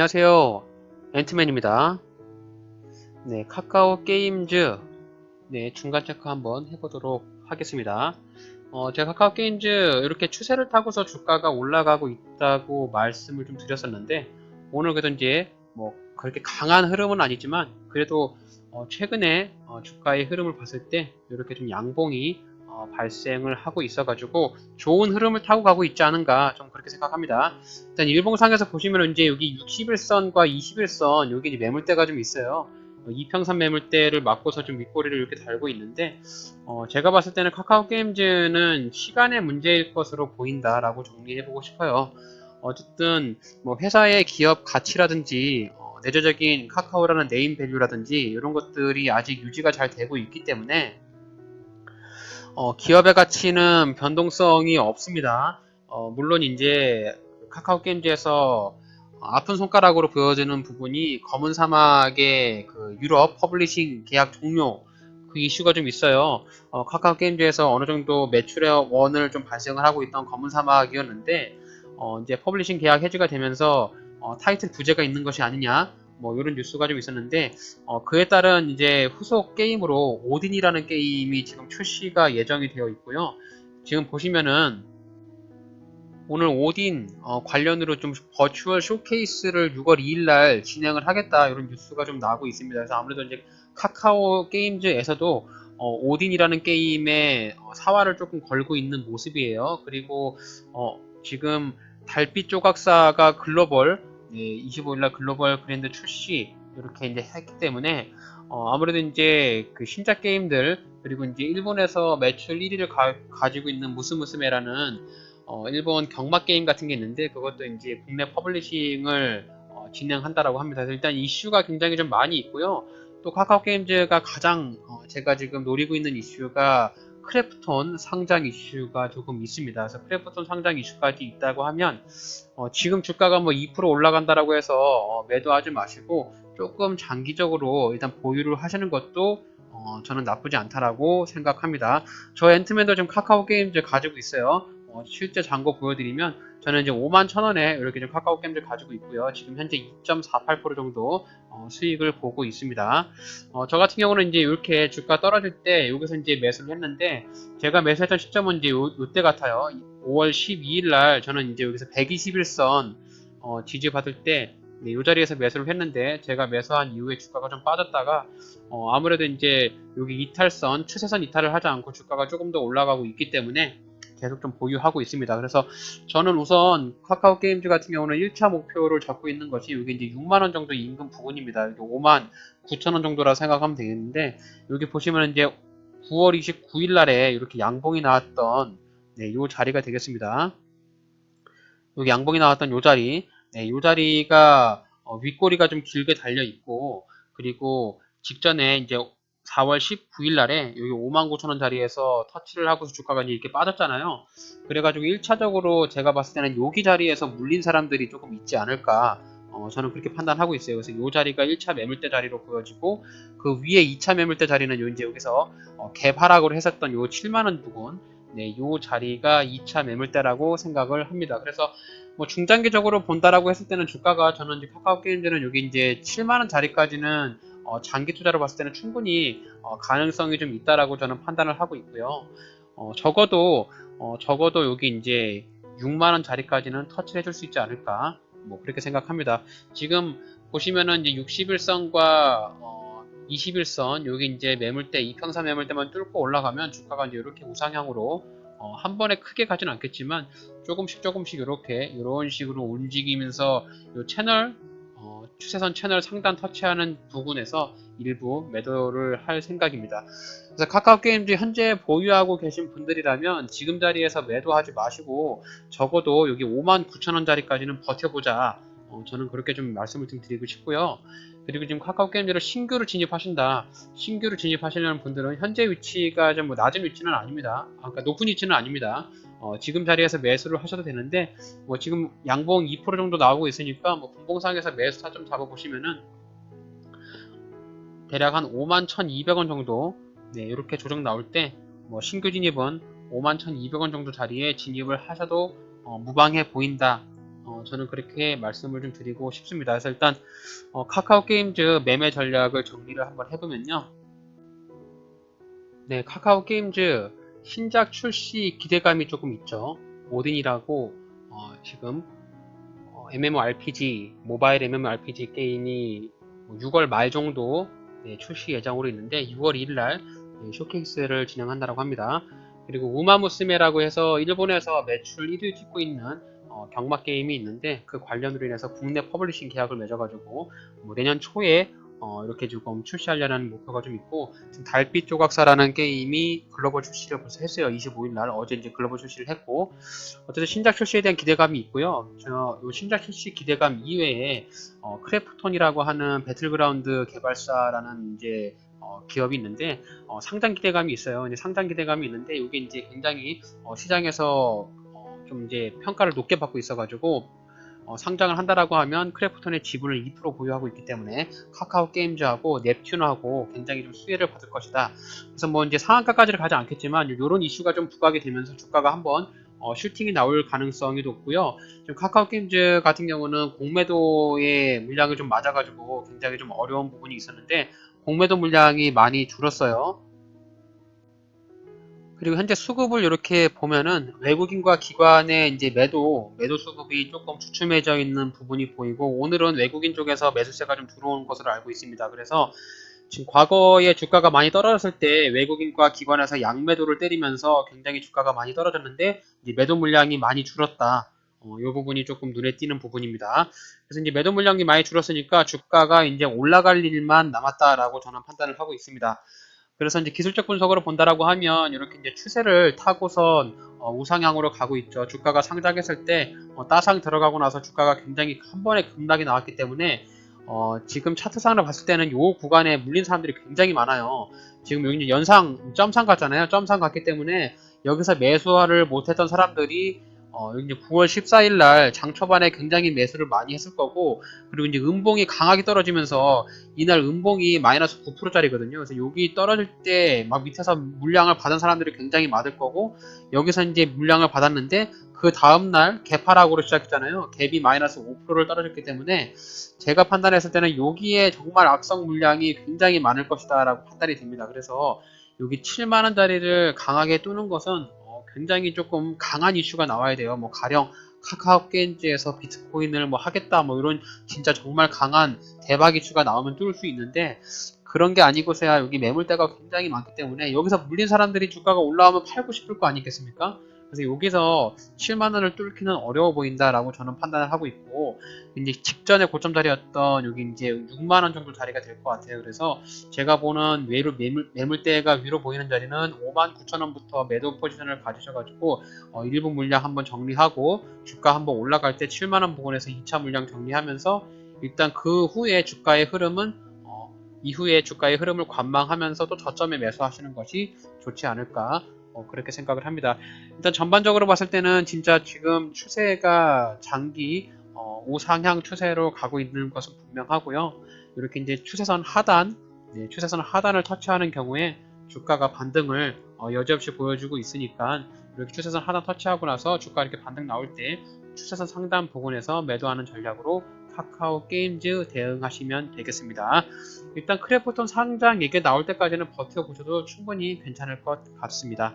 안녕하세요. 앤트맨입니다. 네, 카카오 게임즈 네, 중간 체크 한번 해보도록 하겠습니다. 어, 제가 카카오 게임즈 이렇게 추세를 타고서 주가가 올라가고 있다고 말씀을 좀 드렸었는데 오늘 그래도 이제 뭐 그렇게 강한 흐름은 아니지만 그래도 어, 최근에 어, 주가의 흐름을 봤을 때 이렇게 좀 양봉이 어, 발생을 하고 있어가지고 좋은 흐름을 타고 가고 있지 않은가 좀 그렇게 생각합니다. 일단 일봉상에서 보시면 이제 여기 61선과 21선 여기 매물대가 좀 있어요. 어, 이평선 매물대를 맞고서 좀 윗꼬리를 이렇게 달고 있는데 어, 제가 봤을 때는 카카오 게임즈는 시간의 문제일 것으로 보인다라고 정리해보고 싶어요. 어쨌든 뭐 회사의 기업 가치라든지 어, 내재적인 카카오라는 네임 밸류라든지 이런 것들이 아직 유지가 잘 되고 있기 때문에 어, 기업의 가치는 변동성이 없습니다. 어, 물론 이제 카카오 게임즈에서 아픈 손가락으로 보여지는 부분이 검은 사막의 그 유럽 퍼블리싱 계약 종료 그 이슈가 좀 있어요. 어, 카카오 게임즈에서 어느 정도 매출의 원을 좀 발생을 하고 있던 검은 사막이었는데 어, 이제 퍼블리싱 계약 해지가 되면서 어, 타이틀 부재가 있는 것이 아니냐 뭐 이런 뉴스가 좀 있었는데 어, 그에 따른 이제 후속 게임으로 오딘이라는 게임이 지금 출시가 예정이 되어 있고요. 지금 보시면은 오늘 오딘 어, 관련으로 좀 버추얼 쇼케이스를 6월 2일 날 진행을 하겠다 이런 뉴스가 좀 나오고 있습니다. 그래서 아무래도 이제 카카오 게임즈에서도 어, 오딘이라는 게임에 어, 사활을 조금 걸고 있는 모습이에요. 그리고 어, 지금 달빛 조각사가 글로벌 네, 25일날 글로벌 그랜드 출시 이렇게 이제 했기 때문에 어, 아무래도 이제 그 신작 게임들 그리고 이제 일본에서 매출 1위를 가, 지고 있는 무스무스메라는 어, 일본 경마 게임 같은 게 있는데 그것도 이제 국내 퍼블리싱을 어, 진행한다라고 합니다. 일단 이슈가 굉장히 좀 많이 있고요. 또 카카오 게임즈가 가장 어, 제가 지금 노리고 있는 이슈가 크래프톤 상장 이슈가 조금 있습니다. 그래서 크래프톤 상장 이슈까지 있다고 하면 어, 지금 주가가 뭐 2% 올라간다라고 해서 어, 매도하지 마시고 조금 장기적으로 일단 보유를 하시는 것도 어, 저는 나쁘지 않다라고 생각합니다. 저 앤트맨도 지금 카카오 게임즈 가지고 있어요. 어, 실제 잔고 보여드리면 저는 이제 5만 천 원에 이렇게 좀 카카오 게임즈 가지고 있고요. 지금 현재 2.48% 정도 어, 수익을 보고 있습니다. 어, 저 같은 경우는 이제 이렇게 주가 떨어질 때 여기서 이제 매수를 했는데 제가 매수했던 시점은 이제 요, 때 같아요. 5월 12일 날 저는 이제 여기서 121선 어, 지지 받을 때 네, 이 자리에서 매수를 했는데 제가 매수한 이후에 주가가 좀 빠졌다가 어, 아무래도 이제 여기 이탈선 추세선 이탈을 하지 않고 주가가 조금 더 올라가고 있기 때문에 계속 좀 보유하고 있습니다. 그래서 저는 우선 카카오 게임즈 같은 경우는 1차 목표를 잡고 있는 것이 여기 이제 6만원 정도 임금 부분입니다. 여기 5만 9천원 정도라 생각하면 되겠는데 여기 보시면 이제 9월 29일 날에 이렇게 양봉이 나왔던 네, 요 자리가 되겠습니다. 여기 양봉이 나왔던 요 자리 네, 요 자리가 어, 윗꼬리가 좀 길게 달려 있고 그리고 직전에 이제 4월 19일 날에 여기 59,000원 자리에서 터치를 하고서 주가가 이렇게 빠졌잖아요. 그래가지고 1차적으로 제가 봤을 때는 여기 자리에서 물린 사람들이 조금 있지 않을까. 어, 저는 그렇게 판단하고 있어요. 그래서 이 자리가 1차 매물대 자리로 보여지고 그 위에 2차 매물대 자리는 요 이제 여기서 어, 개파락으로 했었던 요 7만원 부분 네, 요 자리가 2차 매물대라고 생각을 합니다. 그래서 뭐 중장기적으로 본다라고 했을 때는 주가가 저는 이제 카카오 게임즈는 여기 이제 7만 원 자리까지는 어, 장기 투자로 봤을 때는 충분히 어, 가능성이 좀 있다라고 저는 판단을 하고 있고요. 어, 적어도 어, 적어도 여기 이제 6만 원 자리까지는 터치를 해줄 수 있지 않을까 뭐 그렇게 생각합니다. 지금 보시면은 이제 61선과 21선 여기 이제 매물대 이평선 매물대만 뚫고 올라가면 주가가 이제 이렇게 우상향으로 어, 한 번에 크게 가진 않겠지만 조금씩 조금씩 이렇게 이런 식으로 움직이면서 이 채널 어, 추세선 채널 상단 터치하는 부분에서 일부 매도를 할 생각입니다. 그래서 카카오 게임즈 현재 보유하고 계신 분들이라면 지금 자리에서 매도하지 마시고 적어도 여기 59,000원짜리까지는 버텨보자. 어, 저는 그렇게 좀 말씀을 좀 드리고 싶고요. 그리고 지금 카카오 게임즈를 신규로 진입하신다. 신규로 진입하시는 분들은 현재 위치가 좀뭐 낮은 위치는 아닙니다. 아, 그러니까 높은 위치는 아닙니다. 어, 지금 자리에서 매수를 하셔도 되는데 뭐 지금 양봉 2% 정도 나오고 있으니까 뭐 분봉상에서 매수 타점 잡아보시면은 대략 한 51,200원 정도 네, 이렇게 조정 나올 때 뭐 신규 진입은 51,200원 정도 자리에 진입을 하셔도 어, 무방해 보인다 어, 저는 그렇게 말씀을 좀 드리고 싶습니다. 그래서 일단 어, 카카오 게임즈 매매 전략을 정리를 한번 해보면요. 네, 카카오 게임즈 신작 출시 기대감이 조금 있죠. 오딘이라고 어, 지금 어, MMORPG 모바일 MMORPG 게임이 6월 말 정도 네, 출시 예정으로 있는데 6월 1일 날 네, 쇼케이스를 진행한다고 합니다. 그리고 우마무스메라고 해서 일본에서 매출 1위 찍고 있는 어, 경마 게임이 있는데 그 관련으로 인해서 국내 퍼블리싱 계약을 맺어가지고 뭐 내년 초에 어, 이렇게 조금 출시하려는 목표가 좀 있고 지금 달빛 조각사라는 게임이 글로벌 출시를 벌써 했어요. 25일 날 어제 이제 글로벌 출시를 했고 어쨌든 신작 출시에 대한 기대감이 있고요. 저요 신작 출시 기대감 이외에 어, 크래프톤이라고 하는 배틀그라운드 개발사라는 이제 어, 기업이 있는데 어, 상당 기대감이 있어요. 이제 상당 기대감이 있는데 이게 이제 굉장히 어, 시장에서 어, 좀 이제 평가를 높게 받고 있어가지고 어, 상장을 한다라고 하면 크래프톤의 지분을 2% 보유하고 있기 때문에 카카오 게임즈하고 넵튠하고 굉장히 좀 수혜를 받을 것이다. 그래서 뭐 이제 상한가까지는 가지 않겠지만 이런 이슈가 좀 부각이 되면서 주가가 한번 어, 슈팅이 나올 가능성이 높고요. 지금 카카오 게임즈 같은 경우는 공매도의 물량을 좀 맞아가지고 굉장히 좀 어려운 부분이 있었는데 공매도 물량이 많이 줄었어요. 그리고 현재 수급을 이렇게 보면은 외국인과 기관의 이제 매도, 매도 수급이 조금 주춤해져 있는 부분이 보이고 오늘은 외국인 쪽에서 매수세가 좀 들어온 것으로 알고 있습니다. 그래서 지금 과거에 주가가 많이 떨어졌을 때 외국인과 기관에서 양매도를 때리면서 굉장히 주가가 많이 떨어졌는데 매도 물량이 많이 줄었다. 어, 이 부분이 조금 눈에 띄는 부분입니다. 그래서 이제 매도 물량이 많이 줄었으니까 주가가 이제 올라갈 일만 남았다라고 저는 판단을 하고 있습니다. 그래서 이제 기술적 분석으로 본다라고 하면 이렇게 이제 추세를 타고선 어, 우상향으로 가고 있죠. 주가가 상장했을 때 어, 따상 들어가고 나서 주가가 굉장히 한 번에 급락이 나왔기 때문에 어, 지금 차트상으로 봤을 때는 이 구간에 물린 사람들이 굉장히 많아요. 지금 여기 연상 점상 갔잖아요. 점상 갔기 때문에 여기서 매수를 못했던 사람들이 어, 이제 9월 14일 날 장 초반에 굉장히 매수를 많이 했을 거고, 그리고 이제 음봉이 강하게 떨어지면서 이날 음봉이 마이너스 9%짜리거든요. 그래서 여기 떨어질 때 막 밑에서 물량을 받은 사람들이 굉장히 많을 거고, 여기서 이제 물량을 받았는데, 그 다음날 개파락으로 시작했잖아요. 갭이 마이너스 5%를 떨어졌기 때문에, 제가 판단했을 때는 여기에 정말 악성 물량이 굉장히 많을 것이다 라고 판단이 됩니다. 그래서 여기 7만원짜리를 강하게 뚜는 것은 굉장히 조금 강한 이슈가 나와야 돼요. 뭐 가령 카카오 게임즈에서 비트코인을 뭐 하겠다 뭐 이런 진짜 정말 강한 대박 이슈가 나오면 뚫을 수 있는데 그런 게 아니고서야 여기 매물대가 굉장히 많기 때문에 여기서 물린 사람들이 주가가 올라오면 팔고 싶을 거 아니겠습니까? 그래서 여기서 7만원을 뚫기는 어려워 보인다라고 저는 판단을 하고 있고 이제 직전에 고점 자리였던 여기 이제 6만원 정도 자리가 될 것 같아요. 그래서 제가 보는 매물, 매물, 매물대가 위로 보이는 자리는 5만 9천원부터 매도 포지션을 가지셔가지고 어, 일부 물량 한번 정리하고 주가 한번 올라갈 때 7만원 부근에서 2차 물량 정리하면서 일단 그 후에 주가의 흐름은 어, 이후에 주가의 흐름을 관망하면서 또 저점에 매수하시는 것이 좋지 않을까 어, 그렇게 생각을 합니다. 일단 전반적으로 봤을 때는 진짜 지금 추세가 장기 어, 우상향 추세로 가고 있는 것은 분명하고요. 이렇게 이제 추세선 하단, 네, 추세선 하단을 터치하는 경우에 주가가 반등을 어, 여지없이 보여주고 있으니까 이렇게 추세선 하단 터치하고 나서 주가 이렇게 반등 나올 때 추세선 상단 부근에서 매도하는 전략으로 카카오 게임즈 대응하시면 되겠습니다. 일단 크래프톤 상장 얘기 나올 때까지는 버텨보셔도 충분히 괜찮을 것 같습니다.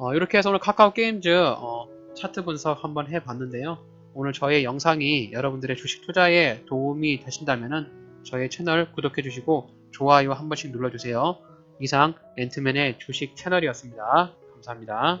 어, 이렇게 해서 오늘 카카오 게임즈 어, 차트 분석 한번 해봤는데요. 오늘 저의 영상이 여러분들의 주식 투자에 도움이 되신다면 저의 채널 구독해 주시고 좋아요 한 번씩 눌러주세요. 이상 렌트맨의 주식 채널이었습니다. 감사합니다.